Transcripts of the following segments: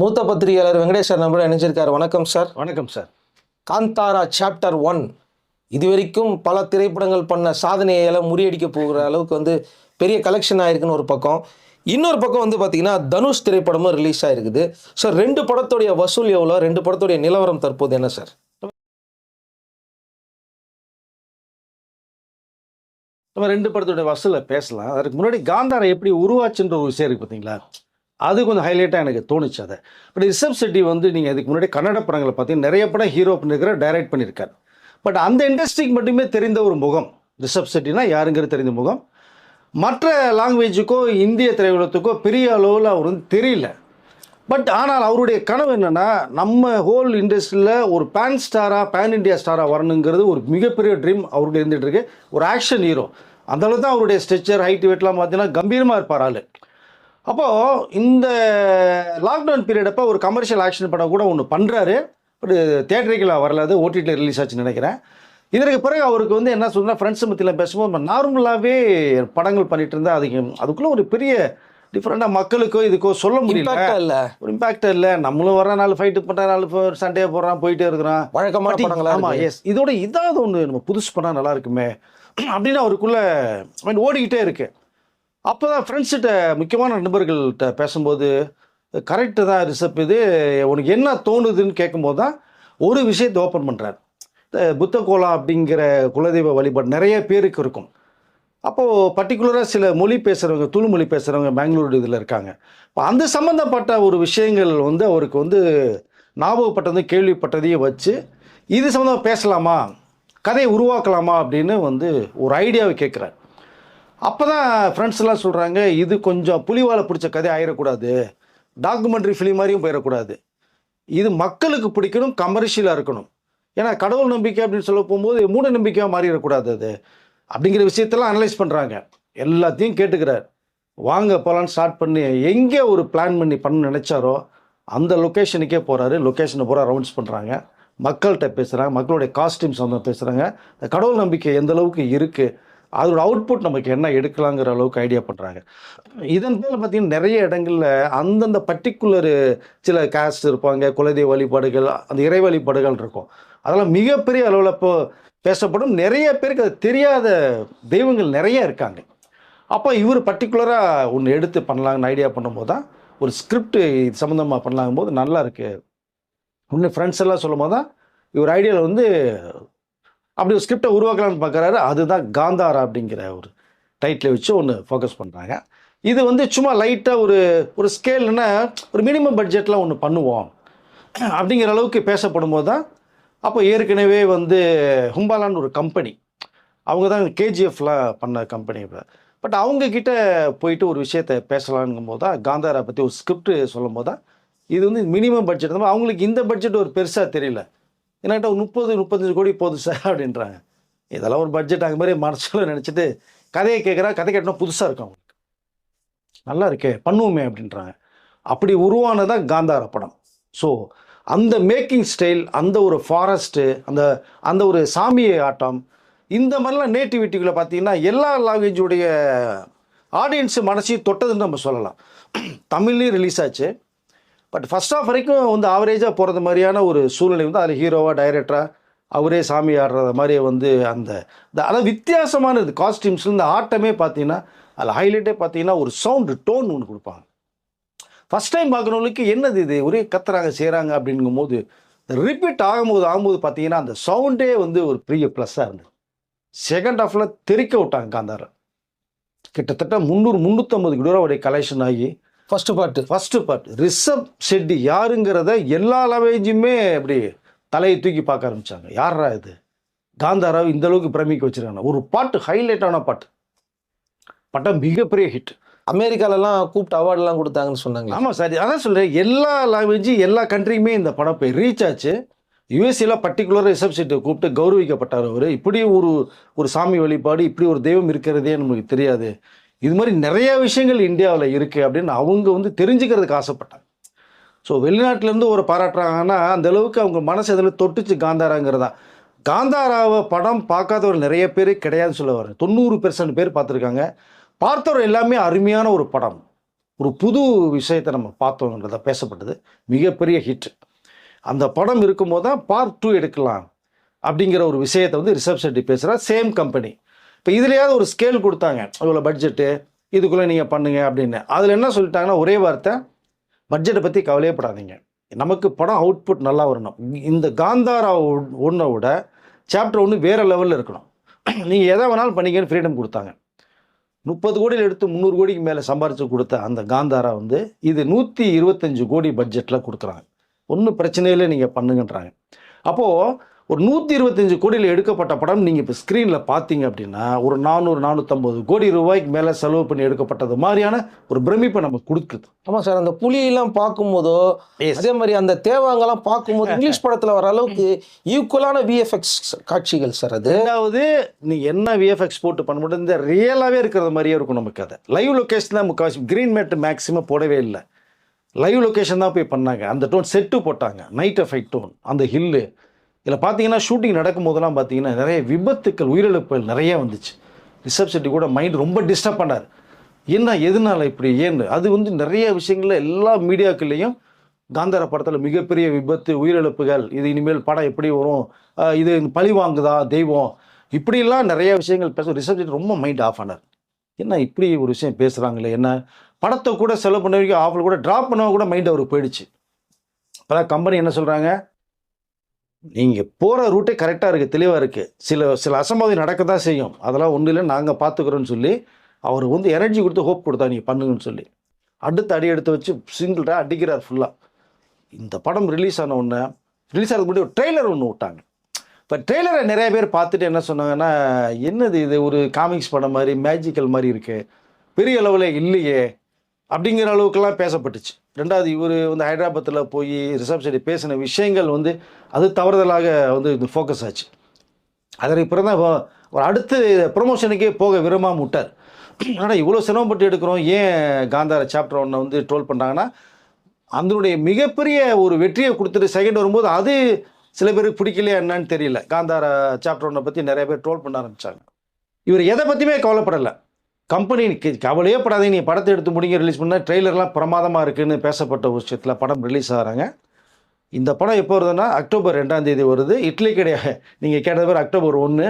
மூத்த பத்திரிகையாளர் வெங்கடேஸ்வர் நம்பர் இணைஞ்சிருக்காரு. வணக்கம் சார். வணக்கம் சார். காந்தாரா சாப்டர் ஒன் இதுவரைக்கும் பல திரைப்படங்கள் பண்ண சாதனையை எல்லாம் முறியடிக்க போகிற அளவுக்கு வந்து பெரிய கலெக்ஷன் ஆயிருக்குன்னு ஒரு பக்கம். இன்னொரு பக்கம் வந்து பார்த்தீங்கன்னா தனுஷ் திரைப்படமும் ரிலீஸ் ஆயிருக்குது. சார் ரெண்டு படத்துடைய வசூல் எவ்வளோ? ரெண்டு படத்துடைய நிலவரம் தற்போது என்ன சார்? நம்ம ரெண்டு படத்தோட வசூலை பேசலாம். அதுக்கு முன்னாடி காந்தாரா எப்படி உருவாச்சுன்ற ஒரு விஷயம் இருக்குது பார்த்தீங்களா அது கொஞ்சம் ஹைலைட்டாக எனக்கு தோணுச்சு அதை. பட் ரிஷப் செட்டி வந்து நீங்கள் இதுக்கு முன்னாடி கன்னட படங்களை பார்த்தீங்கன்னா நிறைய படம் ஹீரோ பண்ணிருக்கிற டைரக்ட் பண்ணியிருக்காரு. பட் அந்த இண்டஸ்ட்ரிக்கு மட்டுமே தெரிந்த ஒரு முகம் ரிஷப் செட்டினா யாருங்கிறது தெரிந்த முகம்? மற்ற லாங்குவேஜுக்கோ இந்திய திரையுலகத்துக்கோ பெரிய அளவில் அவர் வந்து தெரியல. பட் ஆனால் அவருடைய கனவு என்னென்னா நம்ம ஹோல் இண்டஸ்ட்ரியில் ஒரு பேன் ஸ்டாராக பேன் இண்டியா ஸ்டாராக வரணுங்கிறது ஒரு மிகப்பெரிய ட்ரீம் அவருக்கு இருந்துகிட்டு இருக்கு. ஒரு ஆக்ஷன் ஹீரோ அந்தளவு தான் அவருடைய ஸ்ட்ரெச்சர் ஹைட் வெயிட்லாம் பார்த்தீங்கன்னா கம்பீரமாக இருப்பார் ஆள். அப்போது இந்த லாக்டவுன் பீரியட் அப்போ ஒரு கமர்ஷியல் ஆக்ஷன் படம் கூட ஒன்று பண்ணுறாரு பட் தேட்டரிக்கலாக வரல அது ஓடிடியில் ரிலீஸ் ஆச்சுன்னு நினைக்கிறேன். இதற்கு பிறகு அவருக்கு வந்து என்ன சொல்றா ஃப்ரெண்ட்ஸ் மத்தியில் பேசும்போது நம்ம நார்மலாகவே படங்கள் பண்ணிட்டு இருந்தால் அதுக்கு அதுக்குள்ளே ஒரு பெரிய டிஃப்ரெண்டாக மக்களுக்கோ இதுக்கோ சொல்ல முடியல. இல்ல? ஒரு இம்பாக்ட் இல்லை. நம்மளும் வர நாள் ஃபைட்டு பண்ணுற நாள் சண்டே போடுறான் போயிட்டே இருக்கிறான். வழக்கமான பட் படங்களா ஆமாம். எஸ் இதோட இதாவது ஒன்று நம்ம புதுசு பண்ணால் நல்லா இருக்குமே. அப்படின்னு அவருக்குள்ள மைண்ட் ஓடிக்கிட்டே இருக்கு. அப்போ தான் ஃப்ரெண்ட்ஸ்கிட்ட முக்கியமான நண்பர்கள்ட்ட பேசும்போது கரெக்டு தான் ரிசப் இது உனக்கு என்ன தோணுதுன்னு கேட்கும்போது தான் ஒரு விஷயத்தை ஓப்பன் பண்ணுறாரு புத்த கோலா அப்படிங்கிற குலதெய்வ வழிபாடு நிறைய பேருக்கு இருக்கும். அப்போது பர்டிகுலராக சில மொழி பேசுகிறவங்க துளு மொழி பேசுகிறவங்க பெங்களூர் இதில் இருக்காங்க. இப்போ அந்த சம்மந்தப்பட்ட ஒரு விஷயங்கள் வந்து அவருக்கு வந்து ஞாபகப்பட்டது கேள்விப்பட்டதையும் வச்சு இது சம்மந்தமாக பேசலாமா? கதையை உருவாக்கலாமா? அப்படின்னு வந்து ஒரு ஐடியாவை கேட்குறாரு. அப்போ தான் ஃப்ரெண்ட்ஸ்லாம் சொல்கிறாங்க இது கொஞ்சம் புலிவாலை பிடிச்ச கதை ஆயிடக்கூடாது டாக்குமெண்ட்ரி ஃபிலிம் மாதிரியும் போயிடக்கூடாது இது மக்களுக்கு பிடிக்கணும் கமர்ஷியலாக இருக்கணும். ஏன்னா கடவுள் நம்பிக்கை அப்படின்னு சொல்ல போகும்போது மூட நம்பிக்கையாக மாறிடக்கூடாது அது. அப்படிங்கிற விஷயத்தெல்லாம் அனலைஸ் பண்ணுறாங்க எல்லாத்தையும் கேட்டுக்கிறார். வாங்க போகலான்னு ஸ்டார்ட் பண்ணி எங்கே ஒரு பிளான் பண்ணி பண்ண நினச்சாரோ அந்த லொக்கேஷனுக்கே போகிறாரு லொக்கேஷனை பூரா ரவுண்ட்ஸ் பண்ணுறாங்க மக்கள்கிட்ட பேசுகிறாங்க மக்களுடைய காஸ்டியூம்ஸ் வந்து பேசுகிறாங்க இந்த கடவுள் நம்பிக்கை எந்த அளவுக்கு இருக்குது அதோட அவுட்புட் நமக்கு என்ன எடுக்கலாங்கிற அளவுக்கு ஐடியா பண்ணுறாங்க இதன் பேரில் பார்த்தீங்கன்னா நிறைய இடங்களில் அந்தந்த பர்டிகுலர் சில காஸ்ட் இருப்பாங்க குலதெய்வ வழிபாடுகள் அந்த இறை வழிபாடுகள் இருக்கும். அதெல்லாம் மிகப்பெரிய அளவில் இப்போ பேசப்படும். நிறைய பேருக்கு அது தெரியாத தெய்வங்கள் நிறைய இருக்காங்க. அப்போ இவர் பர்டிகுலராக ஒன்று எடுத்து பண்ணலாங்கன்னு ஐடியா பண்ணும்போது தான் ஒரு ஸ்கிரிப்ட் இது சம்மந்தமாக பண்ணலாங்கும் போது நல்லா இருக்குது இன்னும் ஃப்ரெண்ட்ஸ் எல்லாம் சொல்லும் போது தான் இவர் ஐடியாவில் வந்து அப்படி ஒரு ஸ்கிரிப்டை உருவாக்கலாம்னு பார்க்குறாரு. அதுதான் காந்தாரா அப்படிங்கிற ஒரு டைட்டில் வச்சு ஒன்று ஃபோக்கஸ் பண்ணுறாங்க இது வந்து சும்மா லைட்டாக ஒரு ஒரு ஸ்கேல்னா ஒரு மினிமம் பட்ஜெட்டில் ஒன்று பண்ணுவோம். அப்படிங்கிற அளவுக்கு பேசப்படும் போது தான் அப்போ ஏற்கனவே வந்து ஹும்பாலான்னு ஒரு கம்பெனி அவங்க தான் கேஜிஎஃப்லாம் பண்ண கம்பெனி பட் அவங்கக்கிட்ட போயிட்டு ஒரு விஷயத்த பேசலாங்கும் போது தான் காந்தாரா பற்றி ஒரு ஸ்கிரிப்ட் சொல்லும் போது தான் இது வந்து மினிமம் பட்ஜெட் அவங்களுக்கு இந்த பட்ஜெட் ஒரு பெருசாக தெரியல. என்கிட்ட முப்பது முப்பத்தஞ்சு கோடி போதும் சார் அப்படின்றாங்க. இதெல்லாம் ஒரு பட்ஜெட் அந்த மாதிரி மனசில் நினச்சிட்டு கதையை கேட்குறா கதை கேட்டோம்னா புதுசாக இருக்கும் அவங்களுக்கு நல்லா இருக்கே பண்ணுவோமே அப்படின்றாங்க. அப்படி உருவானதான் காந்தார படம். ஸோ அந்த மேக்கிங் ஸ்டைல் அந்த ஒரு ஃபாரஸ்ட்டு அந்த அந்த ஒரு சாமியை ஆட்டம் இந்த மாதிரிலாம் நேட்டிவிட்டிகளை பார்த்தீங்கன்னா எல்லா லாங்குவேஜுடைய ஆடியன்ஸு மனசையும் தொட்டதுன்னு நம்ம சொல்லலாம். தமிழ்லேயும் ரிலீஸ் ஆச்சு. பட் ஃபர்ஸ்ட் ஆஃப் வரைக்கும் வந்து ஆவரேஜாக போகிறது மாதிரியான ஒரு சூழ்நிலை வந்து அதில் ஹீரோவாக டைரக்டராக அவரே சாமி ஆடுறத மாதிரியே வந்து அந்த இந்த அதாவது வித்தியாசமானது. காஸ்டியூம்ஸில் இந்த ஆட்டமே பார்த்தீங்கன்னா அதில் ஹைலைட்டே பார்த்தீங்கன்னா ஒரு சவுண்டு டோன் ஒன்று கொடுப்பாங்க. ஃபஸ்ட் டைம் பார்க்குறவங்களுக்கு என்னது இது? ஒரே கத்துறாங்க செய்கிறாங்க அப்படிங்கும்போது ரிப்பீட் ஆகும்போது ஆகும்போது பார்த்தீங்கன்னா அந்த சவுண்டே வந்து ஒரு பெரிய ப்ளஸ்ஸாக இருந்தது. செகண்ட் ஹாஃபில் தெறிக்க விட்டாங்க காந்தாரை கிட்டத்தட்ட முந்நூறு முந்நூற்றம்பது கிலோவுடைய கலெக்ஷன் ஆகி first part first part Rishab Shetty யாருங்கிறத எல்லா லாங்குவேஜுமே அப்படி தலையை தூக்கி பார்க்க ஆரம்பிச்சாங்க. யாரா இது? காந்தாராவை இந்த அளவுக்கு பிரமிக்க வச்சிருக்காங்க. ஒரு பாட்டு ஹைலைட்டான பாட்டு பட்டம் மிகப்பெரிய ஹிட் அமெரிக்காலலாம் கூப்பிட்டு அவார்டெல்லாம் கொடுத்தாங்கன்னு சொன்னாங்க ஆமாம் சார். அதான் சொல்கிறேன் எல்லா லாங்குவேஜ் எல்லா கண்ட்ரியுமே இந்த படம் போய் ரீச் ஆச்சு. யூஎஸ்சியில் பர்டிகுலர் ரிஷப் ஷெட்டை கூப்பிட்டு கௌரவிக்கப்பட்டார் அவர். இப்படி ஒரு ஒரு சாமி வழிபாடு இப்படி ஒரு தெய்வம் இருக்கிறதே நமக்கு தெரியாது. இது மாதிரி நிறைய விஷயங்கள் இந்தியாவில் இருக்குது அப்படின்னு அவங்க வந்து தெரிஞ்சுக்கிறதுக்கு ஆசைப்பட்டாங்க. ஸோ வெளிநாட்டிலேருந்து ஒரு பாராட்டுறாங்கன்னா அந்த அளவுக்கு அவங்க மனசு எதில் தொட்டுச்சு காந்தாராங்கிறதா? காந்தாராவை படம் பார்க்காதவர் நிறைய பேர் கிடையாதுன்னு சொல்ல தொண்ணூறு பெர்சன்ட் பேர் பார்த்துருக்காங்க. பார்த்தவர் எல்லாமே அருமையான ஒரு படம். ஒரு புது விஷயத்தை நம்ம பார்த்தோங்கிறத பேசப்பட்டது. மிகப்பெரிய ஹிட் அந்த படம் இருக்கும்போது தான் பார்ட் டூ எடுக்கலாம் அப்படிங்கிற ஒரு விஷயத்தை வந்து ரிசப்ஷன் பேசுகிறா பேசுகிறார் சேம் கம்பெனி இப்போ இதுலையாவது ஒரு ஸ்கேல் கொடுத்தாங்க. இவ்வளோ பட்ஜெட்டு இதுக்குள்ளே நீங்கள் பண்ணுங்க அப்படின்னு. அதில் என்ன சொல்லிட்டாங்கன்னா ஒரே வார்த்தை பட்ஜெட்டை பற்றி கவலையப்படாதீங்க நமக்கு படம் அவுட்புட் நல்லா வரணும். இந்த காந்தாரா ஒன்றை விட சாப்டர் ஒன்று வேறு லெவலில் இருக்கணும். நீங்கள் எதை வேணாலும் பண்ணிக்கன்னு ஃப்ரீடம் கொடுத்தாங்க. முப்பது கோடியில் எடுத்து முந்நூறு கோடிக்கு மேலே சம்பாரித்து கொடுத்த அந்த காந்தாரா வந்து இது நூற்றி இருபத்தஞ்சு கோடி பட்ஜெட்டில் கொடுக்குறாங்க. ஒன்றும் பிரச்சனையிலே நீங்கள் பண்ணுங்கன்றாங்க. அப்போது ஒரு நூற்றி இருபத்தஞ்சு கோடியில் எடுக்கப்பட்ட படம் நீங்கள் இப்போ ஸ்க்ரீனில் பார்த்தீங்க அப்படின்னா ஒரு நானூறு நானூற்றம்பது கோடி ரூபாய்க்கு மேலே செலவு பண்ணி எடுக்கப்பட்டது மாதிரியான ஒரு பிரமிப்பை நமக்கு கொடுக்குது. ஆமாம் சார் அந்த புலியெல்லாம் பார்க்கும்போதோ அதே மாதிரி அந்த தேவாங்கெல்லாம் பார்க்கும்போது இங்கிலீஷ் படத்தில் வர அளவுக்கு ஈக்குவலான விஎஃப்எக்ஸ் காட்சிகள் சார் அது. ரெண்டாவது நீ என்ன விஎஃப்எக்ஸ் போட்டு பண்ண முடியும் இந்த ரியலாகவே இருக்கிறது மாதிரியே இருக்கும் நமக்கு அதை. லைவ் லொக்கேஷன் தான் முக்கால்வாசி க்ரீன் மேட் மேக்ஸிமம் போடவே இல்லை. லைவ் லொக்கேஷன் தான் போய் பண்ணாங்க. அந்த டோன் செட்டு போட்டாங்க. நைட் எஃபெக்ட் டோன் அந்த ஹில்லு இதில் பார்த்தீங்கன்னா ஷூட்டிங் நடக்கும் போதெல்லாம் பார்த்தீங்கன்னா நிறைய விபத்துக்கள் உயிரிழப்புகள் நிறைய வந்துச்சு. ரிஷப் செட்டி கூட மைண்ட் ரொம்ப டிஸ்டர்ப் பண்ணார். என்ன எதனால இப்படி? ஏன்னு? அது வந்து நிறைய விஷயங்களில் எல்லா மீடியாக்கள்லேயும் காந்தார படத்தில் மிகப்பெரிய விபத்து உயிரிழப்புகள் இது இனிமேல் படம் எப்படி வரும்? இது பழி வாங்குதா? தெய்வம்? இப்படிலாம் நிறைய விஷயங்கள் பேச ரிஷப் செட்டி ரொம்ப மைண்ட் ஆஃப் ஆனார். என்ன இப்படி ஒரு விஷயம் பேசுகிறாங்களே என்ன? படத்தை கூட செலவு பண்ண வரைக்கும் ஆஃபில் கூட ட்ராப் பண்ணவங்க கூட மைண்ட் அவருக்கு போயிடுச்சு. இப்போ கம்பெனி என்ன சொல்கிறாங்க நீங்கள் போகிற ரூட்டே கரெக்டாக இருக்குது தெளிவாக இருக்குது சில சில அசம்பாவிதம் நடக்க தான் செய்யும். அதெல்லாம் ஒன்றும் இல்லை நாங்கள் பார்த்துக்குறோன்னு சொல்லி அவர் வந்து எனர்ஜி கொடுத்து ஹோப் கொடுத்தா நீங்கள் பண்ணுங்கன்னு சொல்லி. அடுத்து அடி எடுத்து வச்சு சிங்கிள்டாக அடிக்கிறார் ஃபுல்லாக இந்த படம் ரிலீஸ் ஆன உடனே ரிலீஸ் ஆகிறது முன்னாடி ஒரு ட்ரெய்லர் ஒன்று விட்டாங்க. இப்போ ட்ரெய்லரை நிறைய பேர் பார்த்துட்டு என்ன சொன்னாங்கன்னா என்னது இது ஒரு காமிக்ஸ் படம் மாதிரி மேஜிக்கல் மாதிரி இருக்குது பெரிய அளவில் இல்லையே. அப்படிங்கிற அளவுக்கெல்லாம் பேசப்பட்டுச்சு. ரெண்டாவது இவர் வந்து ஹைதராபாத்தில் போய் ரிஷப் செட்டி பேசின விஷயங்கள் வந்து அது தவறுதலாக வந்து இது ஃபோக்கஸ் ஆச்சு. அதற்கு பிறகு தான் ஒரு அடுத்து ப்ரொமோஷனுக்கே போக விரும்பாமல் விட்டார். ஆனால் இவ்வளோ சிரமப்பட்டு எடுக்கிறோம். ஏன் காந்தார சாப்டர் ஒன்றை வந்து ட்ரோல் பண்ணுறாங்கன்னா அதனுடைய மிகப்பெரிய ஒரு வெற்றியை கொடுத்துட்டு செகண்ட் வரும்போது அது சில பேருக்கு பிடிக்கலையா என்னன்னு தெரியல. காந்தார சாப்டர் ஒன்றை பற்றி நிறைய பேர் ட்ரோல் பண்ண ஆரம்பித்தாங்க இவர் எதை பற்றியுமே கவலைப்படலை. கம்பெனி கவலையே படாதீங்க நீ படத்தை எடுத்து முடிங்க ரிலீஸ் பண்ணால் ட்ரெய்லர்லாம் பிரமாதமாக இருக்குதுன்னு பேசப்பட்ட ஒரு விஷயத்தில் படம் ரிலீஸ் ஆகிறாங்க இந்த படம் எப்போ வருதுன்னா அக்டோபர் ரெண்டாம் தேதி வருது. இட்லி கடை நீங்கள் கேட்டது பேர் அக்டோபர் ஒன்று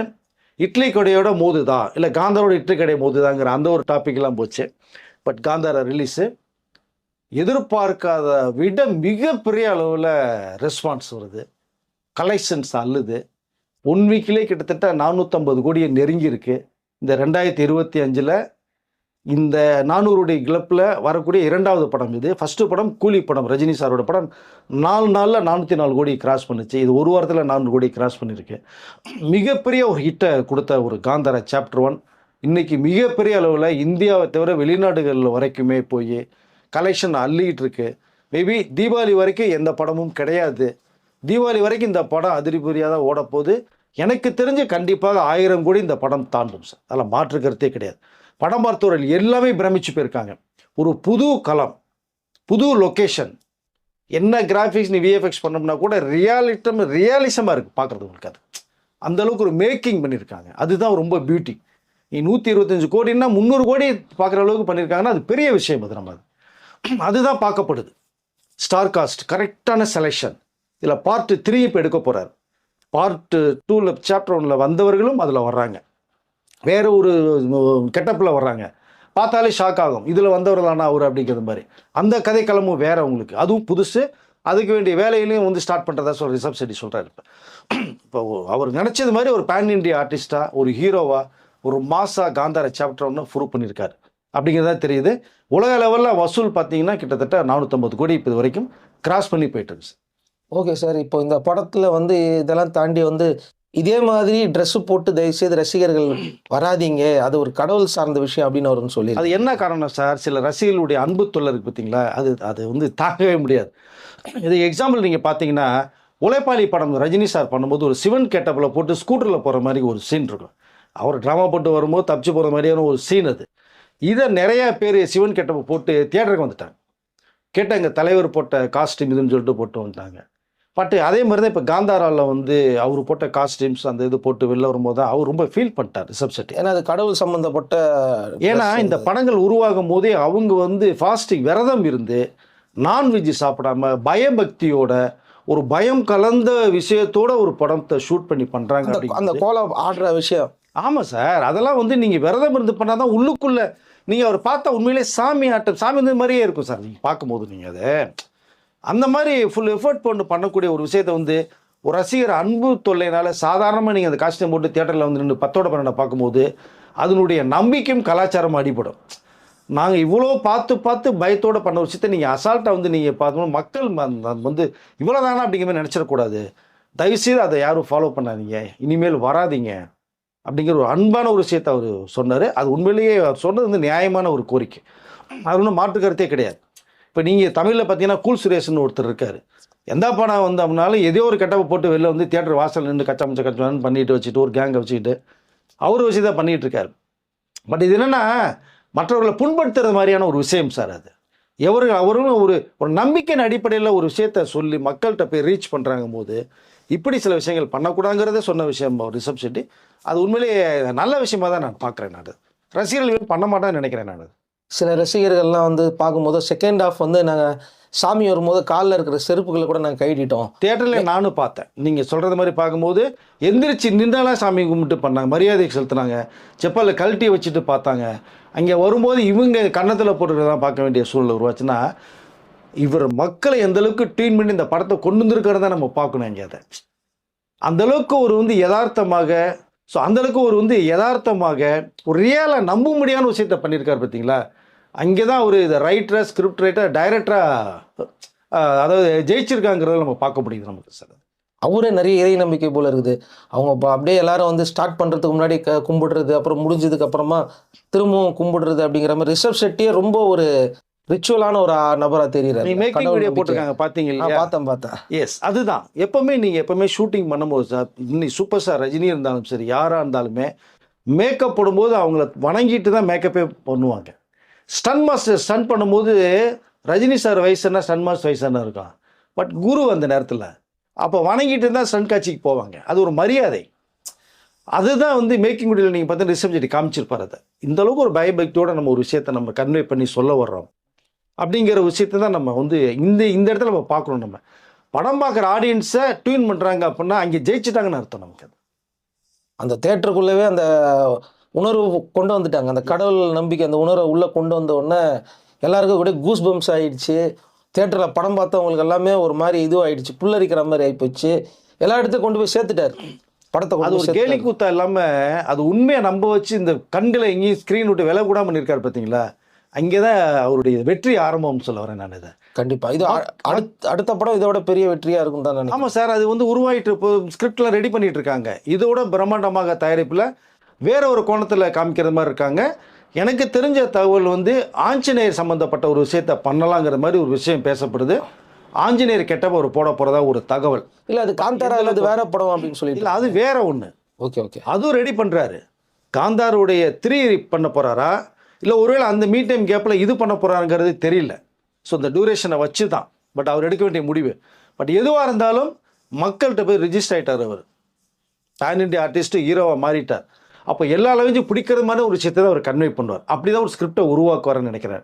இட்லி கடையோட மோதுதா இல்லை காந்தாரோட இட்லி கடை மோதுதாங்கிற அந்த ஒரு டாப்பிக்லாம் போச்சு. பட் காந்தாரா ரிலீஸு எதிர்பார்க்காத விட மிகப்பெரிய அளவில் ரெஸ்பான்ஸ் வருது. கலெக்ஷன்ஸ் அல்லுது ஒன் வீக்கிலே கிட்டத்தட்ட நானூற்றம்பது கோடியை நெருங்கியிருக்கு. இந்த ரெண்டாயிரத்தி இருபத்தி அஞ்சில் இந்த நானூறுடைய கிளப்பில் வரக்கூடிய இரண்டாவது படம் இது. ஃபஸ்ட்டு படம் கூலி படம் ரஜினி சாரோட படம். நாலு நாளில் நானூற்றி நாலு கோடி கிராஸ் பண்ணுச்சு. இது ஒரு வாரத்தில் நானூறு கோடி கிராஸ் பண்ணியிருக்கு மிகப்பெரிய ஒரு ஹிட்டை கொடுத்த ஒரு காந்தார சாப்டர் ஒன் இன்றைக்கி மிகப்பெரிய அளவில் இந்தியாவை தவிர வெளிநாடுகளில் வரைக்குமே போய் கலெக்ஷன் அள்ளிக்கிட்டு இருக்கு. மேபி தீபாவளி வரைக்கும் எந்த படமும் கிடையாது. தீபாவளி வரைக்கும் இந்த படம் அதிரிபுரியாக தான் ஓடப்போகுது. எனக்கு தெரிஞ்சு கண்டிப்பாக ஆயிரம் கோடி இந்த படம் தாண்டும் சார். அதில் மாற்று கருத்தே கிடையாது. படம் பார்த்தவர்கள் எல்லாமே பிரமிச்சு போயிருக்காங்க. ஒரு புது களம் புது லொக்கேஷன் என்ன கிராஃபிக்ஸ் நீ விஎஃப்எக்ஸ் பண்ணோம்னா கூட ரியாலிட்டம் ரியாலிசமாக இருக்குது பார்க்குறது உங்களுக்கு அது. அந்தளவுக்கு ஒரு மேக்கிங் பண்ணியிருக்காங்க. அதுதான் ரொம்ப பியூட்டி நீ நூற்றி இருபத்தஞ்சு கோடின்னா முந்நூறு கோடி பார்க்குற அளவுக்கு பண்ணியிருக்காங்கன்னா அது பெரிய விஷயம் அது நம்ம. அது அதுதான் பார்க்கப்படுது. ஸ்டார் காஸ்ட் கரெக்டான செலெக்ஷன் இதில் பார்ட் த்ரீ இப்போ எடுக்க போகிறார் பார்ட் டூவில் சாப்டர் ஒன்னில் வந்தவர்களும் அதில் வர்றாங்க. வேற ஒரு கெட்டப்பில் வர்றாங்க. பார்த்தாலே ஷாக் ஆகும். இதில் வந்தவர்களானா அவர் அப்படிங்கிற மாதிரி. அந்த கதைக்களமும் வேறு உங்களுக்கு. அதுவும் புதுசு. அதுக்கு வேண்டிய வேலையிலையும் வந்து ஸ்டார்ட் பண்ணுறதா சொல்கிற ரிசப் செட்டி சொல்கிறார் இப்போ. இப்போ அவர் நினச்சது மாதிரி ஒரு பேன் இண்டியா ஆர்டிஸ்ட்டாக ஒரு ஹீரோவாக ஒரு மாசா காந்தார சாப்டர் ஒன்று ப்ரூவ் பண்ணியிருக்காரு அப்படிங்கிறதா தெரியுது. உலக லெவலில் வசூல் பார்த்தீங்கன்னா கிட்டத்தட்ட நானூற்றம்பது கோடி இப்போ இது வரைக்கும் கிராஸ் பண்ணி போயிட்டு சார் ஓகே சார் இப்போ இந்த படத்தில் வந்து இதெல்லாம் தாண்டி வந்து இதே மாதிரி ட்ரெஸ்ஸு போட்டு தயவுசெய்து ரசிகர்கள் வராதீங்க. அது ஒரு கடவுள் சார்ந்த விஷயம் அப்படின்னு அவர் சொல்லி அது என்ன காரணம் சார்? சில ரசிகர்களுடைய அன்பு தொல்லை இருக்குது பார்த்தீங்களா? அது அது வந்து தாங்கவே முடியாது. இது எக்ஸாம்பிள் நீங்கள் பார்த்தீங்கன்னா உழைப்பாளி படம் ரஜினி சார் பண்ணும்போது ஒரு சிவன் கேட்டப்பில் போட்டு ஸ்கூட்டரில் போகிற மாதிரி ஒரு சீன் இருக்கும். அவர் ட்ராமா போட்டு வரும்போது தப்பிச்சு போகிற மாதிரியான ஒரு சீன் அது. இதை நிறையா பேர் சிவன் கெட்டப்பை போட்டு தியேட்டருக்கு வந்துட்டாங்க. கேட்டாங்க தலைவர் போட்ட காஸ்டியூம் இதுன்னு சொல்லிட்டு போட்டு வந்துட்டாங்க. பட் அதே மாதிரி தான் இப்போ காந்தாராவில் வந்து அவர் போட்ட காஸ்டியூம்ஸ் அந்த இது போட்டு வெளில வரும்போது தான் அவர் ரொம்ப ஃபீல் பண்ணிட்டார் ரிஷப் செட்டி ஏன்னா அது கடவுள் சம்பந்தப்பட்ட ஏன்னா இந்த. படங்கள் உருவாகும் போதே அவங்க வந்து ஃபாஸ்டிங் விரதம் இருந்து நான்வெஜ் சாப்பிடாம பயபக்தியோட ஒரு பயம் கலந்த விஷயத்தோட ஒரு படத்தை ஷூட் பண்ணி பண்றாங்க அந்த-. கோலம் ஆடுற விஷயம் ஆமா சார் அதெல்லாம் வந்து நீங்க விரதம் இருந்து பண்ணாதான் உள்ளுக்குள்ள நீங்க அவர் பார்த்தா உண்மையிலே சாமி ஆட்டம் சாமி வந்து மாதிரியே இருக்கும் சார் நீங்க பார்க்கும்போது நீங்க அதை அந்த மாதிரி ஃபுல் எஃபர்ட் போட்டு பண்ணக்கூடிய ஒரு விஷயத்தை வந்து ஒரு ரசிகர் அன்பு தொல்லைனால சாதாரணமாக நீங்கள் அந்த காஸ்டியூம் போட்டு தியேட்டரில் வந்து நின்று பத்தோட பன்னெண்டை பார்க்கும்போது அதனுடைய நம்பிக்கையும் கலாச்சாரமும் அடிபடும். நாங்கள் இவ்வளோ பார்த்து பார்த்து பயத்தோடு பண்ண ஒரு விஷயத்தை நீங்கள் அசால்ட்டாக வந்து நீங்கள் பார்த்தோம்னா மக்கள் வந்து இவ்வளோ தானா அப்படிங்கிற மாதிரி நினச்சிடக்கூடாது. தயவுசெய்து அதை யாரும் ஃபாலோ பண்ணாதீங்க. இனிமேல் வராதீங்க. அப்படிங்கிற ஒரு அன்பான ஒரு விஷயத்தை அவர் சொன்னார். அது உண்மையிலேயே அவர் சொன்னது வந்து நியாயமான ஒரு கோரிக்கை. அது ஒன்றும் மாற்று கருத்தே கிடையாது. இப்போ நீங்கள் தமிழில் பார்த்தீங்கன்னா கூல் சுரேஷ்னு ஒருத்தர் இருக்கார். எந்த படம் வந்து அப்படின்னாலும் ஏதோ ஒரு கெட்டப்பை போட்டு வெளில வந்து தியேட்டர் வாசல் நின்று கச்சாமச்ச கச்சான்னு பண்ணிட்டு வச்சுட்டு ஒரு கேங்கை வச்சுக்கிட்டு அவர் வச்சு தான் பண்ணிட்டு பட் இது என்னென்னா மற்றவர்களை புண்படுத்துறது மாதிரியான ஒரு விஷயம் சார் அது. எவரு அவரும் ஒரு ஒரு நம்பிக்கையின் அடிப்படையில் ஒரு விஷயத்த சொல்லி மக்கள்கிட்ட போய் ரீச் பண்ணுறாங்க போது இப்படி சில விஷயங்கள் பண்ணக்கூடாங்கிறத சொன்ன விஷயம் ரிஷப் செட்டி அது உண்மையிலேயே நல்ல விஷயமா தான் நான் பார்க்குறேன் நான். ரசிகர்கள் பண்ண மாட்டேன்னு நினைக்கிறேன் நான். சில ரசிகர்கள்லாம் வந்து பார்க்கும்போது செகண்ட் ஹாஃப் வந்து நாங்கள் சாமி வரும்போது காலில் இருக்கிற செருப்புகளை கூட நாங்கள் கைட்டிட்டோம் தியேட்டரில் நானும் பார்த்தேன். நீங்கள் சொல்கிறது மாதிரி பார்க்கும்போது எந்திரிச்சு நின்றாலாம் சாமி கும்பிட்டு பண்ணாங்க. மரியாதை செலுத்துனாங்க. செப்பலில் கழட்டி வச்சுட்டு பார்த்தாங்க. அங்கே வரும்போது இவங்க கன்னத்தில் போட்டுக்கிறதான் பார்க்க வேண்டிய சூழ்நிலை உருவாச்சுன்னா இவர் மக்களை எந்த அளவுக்கு ட்ரீட் பண்ணி இந்த படத்தை கொண்டு வந்திருக்கிறத நம்ம பார்க்கணும் இங்கே அதை. அந்த அளவுக்கு ஒரு வந்து யதார்த்தமாக ஸோ அந்த அளவுக்கு ஒரு வந்து யதார்த்தமாக ஒரு ரியலாக நம்ப முடியாத விஷயத்த பண்ணியிருக்காரு பார்த்தீங்களா? அங்கே தான் ஒரு இதை ரைட்டராக ஸ்கிரிப்ட் ரைட்டர் டைரக்டராக அதாவது ஜெயிச்சிருக்காங்கிறத நம்ம பார்க்க முடியுது நமக்கு சார் அவரே நிறைய இறை நம்பிக்கை போல இருக்குது. அவங்க இப்போ அப்படியே எல்லாரும் வந்து ஸ்டார்ட் பண்ணுறதுக்கு முன்னாடி க கும்பிடுறது அப்புறம் முடிஞ்சதுக்கு அப்புறமா திரும்பவும் கும்பிடுறது அப்படிங்கிற மாதிரி ரிஷப் செட்டியே ரொம்ப ஒரு ரிச்சுவலான ஒரு ஆ- நபரா தெரியுறாரு. Making video. போட்டிருக்காங்க பார்த்தீங்க இல்லையா? பார்த்தேன் பார்த்தேன். எஸ் அதுதான். எப்பவுமே நீங்கள் எப்பவுமே ஷூட்டிங் பண்ணும்போது சார் இன்னைக்கு சூப்பர் ஸ்டார் ரஜினி இருந்தாலும் சரி யாராக இருந்தாலுமே மேக்கப் போடும்போது அவங்கள வணங்கிட்டு தான் மேக்கப்பே பண்ணுவாங்க. ஸ்டன் மாஸ்டர் ஸ்டன் பண்ணும்போது ரஜினி சார் வயசுனா ஸ்டன் மாஸ்டர் வயசான இருக்கும் பட் குரு அந்த நேரத்தில் அப்போ வணங்கிட்டு தான் ஸ்டன் காட்சிக்கு போவாங்க. அது ஒரு மரியாதை. அதுதான் வந்து மேக்கிங் வீடியோவில் நீங்கள் பார்த்தீங்கன்னா ரிசப்ட் செட்டி காமிச்சிருப்பார் அதை. இந்தளவுக்கு ஒரு பயபக்தியோடு நம்ம ஒரு விஷயத்தை நம்ம கன்வே பண்ணி சொல்ல வர்றோம். அப்படிங்கிற விஷயத்தை தான் நம்ம வந்து இந்த இந்த இடத்துல நம்ம பார்க்கணும் நம்ம. படம் பார்க்குற ஆடியன்ஸை டியூன் பண்ணுறாங்க அப்படின்னா அங்கே ஜெயிச்சிட்டாங்கன்னு அர்த்தம் நமக்கு அது. அந்த தேட்டருக்குள்ளவே அந்த உணர்வு கொண்டு வந்துட்டாங்க. அந்த கடவுள் நம்பிக்கை அந்த உணர்வை உள்ளே கொண்டு வந்த உடனே எல்லாருக்கும் கூட கூஸ் பம்ப்ஸ் ஆயிடுச்சு. தேட்டரில் படம் பார்த்தவங்களுக்கு எல்லாமே ஒரு மாதிரி இதுவும் ஆயிடுச்சு புல்லரிக்கிற மாதிரி ஆயிப்போச்சு. எல்லா இடத்துக்கும் கொண்டு போய் சேர்த்துட்டாரு. படத்தை அது ஒரு கேலி. கூத்தா இல்லாமல் அது உண்மையை நம்ப வச்சு இந்த கண்களை எங்கேயும் ஸ்க்ரீன் விட்டு விலை கூடாம பண்ணியிருக்காரு பார்த்தீங்களா? அங்கே தான் அவருடைய வெற்றி ஆரம்பம்னு சொல்ல வரேன் நான் இதை. கண்டிப்பா. இது அடுத்த அடுத்த படம் இதோட பெரிய வெற்றியா இருக்கும் தான் ஆமாம் சார் அது வந்து உருவாயிட்டு இப்போ ஸ்கிரிப்ட்லாம் ரெடி பண்ணிட்டு இருக்காங்க. இதோட பிரம்மாண்டமாக தயாரிப்பில் வேற ஒரு கோணத்தில் காமிக்கிற மாதிரி இருக்காங்க. எனக்கு தெரிஞ்ச தகவல் வந்து ஆஞ்சநேயர் சம்மந்தப்பட்ட ஒரு விஷயத்தை பண்ணலாங்கிற மாதிரி ஒரு விஷயம் பேசப்படுது. ஆஞ்சநேயர் கெட்டப்ப ஒரு போட போகிறதா ஒரு தகவல். இல்ல அது காந்தாரா அது வேற படம் அப்படின்னு சொல்லிட்டு. இல்லை அது வேற ஒன்று ஓகே ஓகே. அதுவும் ரெடி பண்ணுறாரு காந்தாருடைய த்ரீ பண்ண போகிறாரா இல்லை ஒருவேளை அந்த மீட் டைம் கேப்பில் இது பண்ண போகிறாருங்கிறது தெரியல. ஸோ இந்த டியூரேஷனை வச்சு தான் பட் அவர் எடுக்க வேண்டிய முடிவு. பட் எதுவாக இருந்தாலும் மக்கள்கிட்ட போய் ரிஜிஸ்டர் ஆகிட்டார் அவர். பேன் இண்டியா ஆர்டிஸ்ட்டு ஹீரோவாக மாறிட்டார். அப்போ எல்லா அளவையும் பிடிக்கிற மாதிரி ஒரு விஷயத்தை தான் அவர் கன்வே பண்ணுவார். அப்படி தான் ஒரு ஸ்கிரிப்டை உருவாக்குவார்னு நினைக்கிறேன்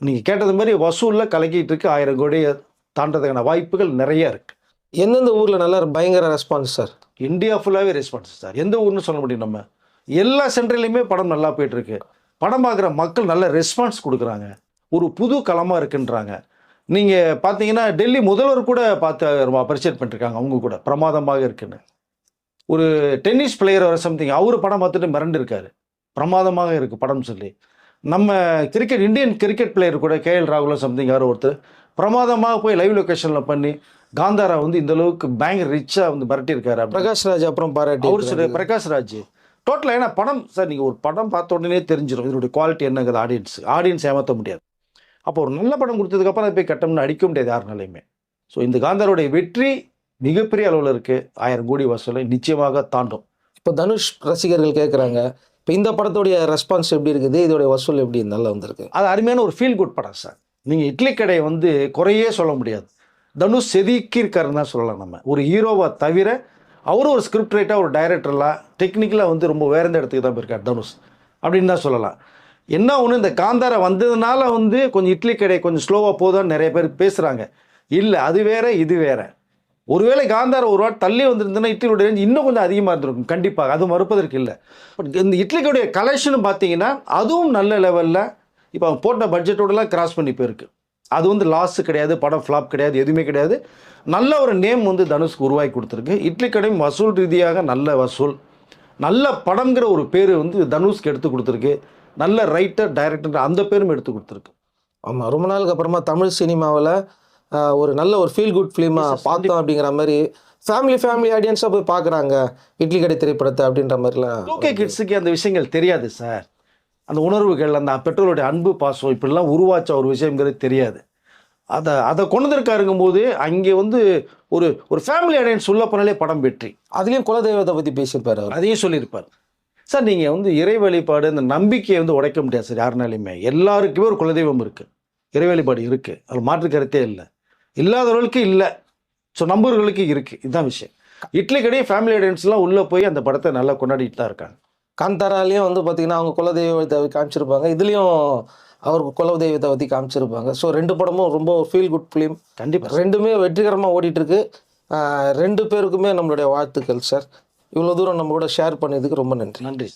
நீங்கள் கேட்டது மாதிரி வசூலில் கலக்கிட்டு இருக்கு ஆயிரம் கோடியை தாண்டதுக்கான வாய்ப்புகள் நிறைய இருக்குது எந்தெந்த ஊர்ல நல்லா பயங்கர ரெஸ்பான்ஸ் சார் இந்தியா ஃபுல்லாகவே ரெஸ்பான்ஸ் சார் எந்த ஊர்னு சொல்ல முடியும் நம்ம? எல்லா சென்டர்லையுமே படம் நல்லா போயிட்டு இருக்கு படம் பார்க்குற மக்கள் நல்ல ரெஸ்பான்ஸ் கொடுக்குறாங்க. ஒரு புது களமாக இருக்குன்றாங்க. நீங்கள் பார்த்தீங்கன்னா டெல்லி முதல்வர் கூட பார்த்து ரொம்ப அப்ரிஷியேட் பண்ணிருக்காங்க அவங்க கூட. பிரமாதமாக இருக்குன்னு. ஒரு டென்னிஸ் பிளேயர் வர சம்திங் அவர் படம் பார்த்துட்டு மிரண்டு இருக்காரு பிரமாதமாக இருக்குது படம் சொல்லி. நம்ம கிரிக்கெட் இந்தியன் கிரிக்கெட் பிளேயர் கூட கேஎல் ராகுல சம்திங் யாரோ ஒருத்தர் பிரமாதமாக போய் லைவ் லொகேஷனில் பண்ணி காந்தாரா வந்து இந்த அளவுக்கு பயங்கர ரிச்சாக வந்து மிரட்டியிருக்காரு பிரகாஷ் ராஜ் அப்புறம் பாராட்டி அவர் சரி பிரகாஷ் ராஜ். டோட்டலாக ஏன்னா படம் சார் நீங்கள் ஒரு படம் பார்த்த உடனே தெரிஞ்சிடும் இதனுடைய குவாலிட்டி என்னங்கிறது ஆடியன்ஸ் ஆடியன்ஸ் ஏமாற்ற முடியாது. அப்போ ஒரு நல்ல படம் கொடுத்ததுக்கப்புறம் அதை போய் கட்டம்னு அடிக்க முடியாது யாருனாலையுமே. ஸோ இந்த காந்தாருடைய வெற்றி மிகப்பெரிய அளவில் இருக்குது ஆயிரம் கோடி வசூலை நிச்சயமாக தாண்டும். இப்போ தனுஷ் ரசிகர்கள் கேட்குறாங்க இப்போ இந்த படத்துடைய ரெஸ்பான்ஸ் எப்படி இருக்குது? இதோடைய வசூல் எப்படி நல்லா வந்திருக்கு? அது அருமையான ஒரு ஃபீல் குட் படம் சார். நீங்கள் இட்லி கடையை வந்து குறையே சொல்ல முடியாது. தனுஷ் செதுக்கியிருக்காருன்னு தான் சொல்லலாம் நம்ம. ஒரு ஹீரோவை தவிர அவரும் ஒரு ஸ்கிரிப்ட் ரைட்டாக ஒரு டைரக்டர்லாம் டெக்னிக்கலாக வந்து ரொம்ப வேற எந்த இடத்துக்கு தான் போயிருக்கார் தனுஷ். அப்படின்னு தான் சொல்லலாம். என்ன ஒன்று இந்த காந்தாரா வந்ததுனால வந்து கொஞ்சம் இட்லி கடை கொஞ்சம் ஸ்லோவாக போதான்னு நிறைய பேர் பேசுகிறாங்க இல்லை அது வேற இது வேற. ஒருவேளை காந்தார் ஒரு வாட் தள்ளி வந்திருந்ததுன்னா இட்லியோட ரேஞ்ச் இன்னும் கொஞ்சம் அதிகமாக இருந்திருக்கும். கண்டிப்பாக. அது மறுப்பதற்கு இல்லை. பட் இந்த இட்லிக்குடைய கலெக்ஷன் பார்த்தீங்கன்னா அதுவும் நல்ல லெவலில் இப்போ அவங்க போட்ட பட்ஜெட்டோடலாம் கிராஸ் பண்ணி போயிருக்கு. அது வந்து லாஸ் கிடையாது படம் ஃப்ளாப் கிடையாது எதுவுமே கிடையாது. நல்ல ஒரு நேம் வந்து தனுஷ்க்கு உருவாக்கி கொடுத்துருக்கு. இட்லி கடையும் வசூல் ரீதியாக நல்ல வசூல். நல்ல படம்ங்கிற ஒரு பேர் வந்து தனுஷ்க்கு எடுத்து கொடுத்துருக்கு. நல்ல ரைட்டர் டைரக்டர் அந்த பேரும் எடுத்து கொடுத்துருக்கு. ஆமாம் ரொம்ப நாளுக்கு அப்புறமா தமிழ் சினிமாவில் ஒரு நல்ல ஒரு ஃபீல் குட் ஃபிலிமாக. பார்த்தோம் அப்படிங்கிற மாதிரி ஃபேமிலி ஃபேமிலி ஆடியன்ஸாக போய் பார்க்குறாங்க. இட்லி கடை திரைப்படத்தை அப்படின்ற மாதிரிலாம். ஓகே கிட்ஸுக்கு அந்த விஷயங்கள் தெரியாது சார் அந்த உணர்வுகள் அந்த பெற்றோருடைய அன்பு பாசம் இப்படிலாம் உருவாச்ச ஒரு விஷயங்கிறது தெரியாது. அதை அதை கொண்டு வந்திருக்காருங்கும் போது அங்கே வந்து ஒரு ஒரு ஃபேமிலி ஆடியன்ஸ் உள்ள போனாலே படம் வெற்றி. அதுலேயும் குலதெய்வத்தை பற்றி பேசியிருப்பாரு அவர். அதையும் சொல்லியிருப்பார். சார் நீங்கள் வந்து இறை வழிபாடு இந்த நம்பிக்கையை வந்து உடைக்க முடியாது சார் யாருனாலையுமே எல்லாருக்குமே ஒரு குலதெய்வம் இருக்குது இறை வழிபாடு இருக்குது அது மாற்று கருத்தே இல்லை. இல்லாதவர்களுக்கு இல்லை. ஸோ நம்பர்களுக்கு இருக்குது இதுதான் விஷயம். இட்லி கடையே ஃபேமிலி ஆடியன்ஸ்லாம் உள்ளே போய் அந்த படத்தை நல்லா கொண்டாடிட்டு தான் இருக்காங்க. காந்தாராலையும் வந்து பார்த்தீங்கன்னா அவங்க குலதெய்வத்தை காமிச்சிருப்பாங்க. இதுலேயும் அவருக்கு குலதெய்வத்தை பற்றி காமிச்சிருப்பாங்க. ஸோ ரெண்டு படமும் ரொம்ப ஃபீல் குட் ஃபிலிம் கண்டிப்பாக ரெண்டுமே வெற்றிகரமாக ஓடிட்டு இருக்கு. ஆஹ் ரெண்டு பேருக்குமே நம்மளுடைய வாழ்த்துக்கள் சார் இவ்வளோ தூரம் நம்ம கூட ஷேர் பண்ணதுக்கு ரொம்ப நன்றி. நன்றி.